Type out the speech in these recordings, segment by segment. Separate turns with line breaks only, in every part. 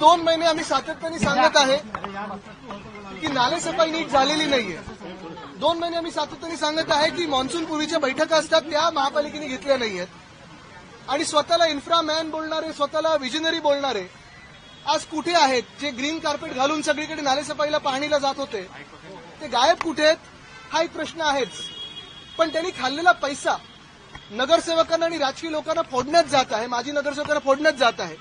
दोन महिने आम्ही सातत्याने सांगत आहे की नालेसफाई नीट झालेली नाहीये. दोन महिने आम्ही सातत्याने सांगत आहे की मान्सून पूर्वीच्या बैठका असतात त्या महापालिकेने घेतल्या नाहीयेत. आणि स्वतःला इन्फ्रामॅन बोलणारे स्वतःला विजनरी बोलणारे आज कुठे आहेत? जे ग्रीन कार्पेट घालून सगळीकडे नालेसफाईला पाहणीला जात होते ते गायब कुठे आहेत? हा एक प्रश्न आहेच. पण त्यांनी खाल्लेला पैसा नगरसेवकांना आणि राजकीय लोकांना फोडण्यात जात आहे माजी नगरसेवकांना फोडण्यात जात आहे.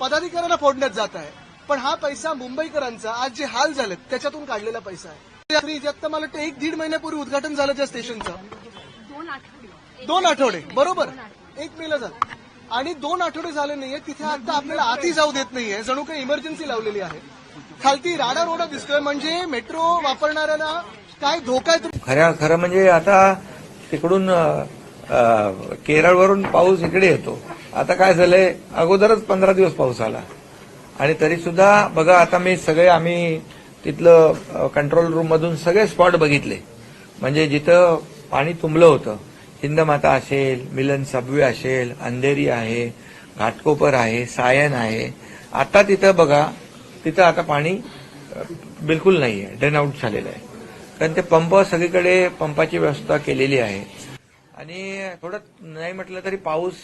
पदाधिकाऱ्यांना फोडण्यात जात आहे. पण हा पैसा मुंबईकरांचा आज जे हाल झालेत त्याच्यातून काढलेला पैसा आहे. श्री आता मला वाटतं एक दीड महिन्यापूर्वी उद्घाटन झालं त्या स्टेशनचं.
दोन आठवडे.
दोन आठवडे बरोबर. एक मेला झालं. आणि दोन आठवडे झाले नाहीये तिथे आता आपल्याला आती जाऊ देत नाहीये. जणू काही इमर्जन्सी लावलेली आहे. खालती राडा रोडा दिसतोय म्हणजे मेट्रो वापरणाऱ्यांना काय धोका आहे? तो-
खऱ्या खरं म्हणजे आता तिकडून केरळवरून पाऊस इकडे येतो. आता काय झालंय? अगोदरच पंधरा दिवस पाऊस आला. आणि तरी सुद्धा बघा आता मी सगळे आम्ही तिथलं कंट्रोल रूम मधून सगळे स्पॉट बघितले. म्हणजे जिथं पाणी तुंबलं होतं. हिंदमाता असेल मिलन सबवे असेल अंधेरी आहे घाटकोपर आहे सायन आहे. आता तिथं बघा तिथं आता पाणी बिलकुल नाही आहे ड्रेन आउट झालेलं आहे. कारण ते पंप सगळीकडे पंपाची व्यवस्था केलेली आहे. आणि थोडं नाही म्हटलं तरी पाऊस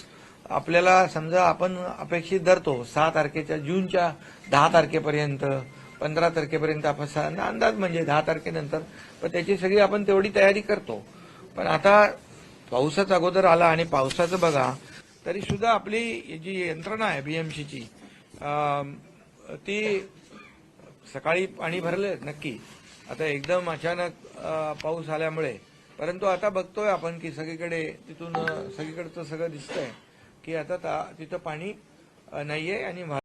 आपल्याला समजा आपण अपेक्षित धरतो सहा तारखेच्या जूनच्या दहा तारखेपर्यंत पंधरा तारखेपर्यंत आपण सा- अंदाज म्हणजे दहा तारखेनंतर पण त्याची सगळी आपण तेवढी तयारी करतो. पण आता पावसाचा अगोदर आला आणि पावसाचं बघा तरी सुद्धा आपली जी यंत्रणा आहे बीएमसीची ती सकाळी पाणी भरले नक्की. आता एकदम अचानक पाऊस आल्यामुळे. परंतु आता बघतोय आपण की सगळीकडे तिथून सगळीकडचं सगळं दिसतंय. की आता तिथं पाणी नाहीये आणि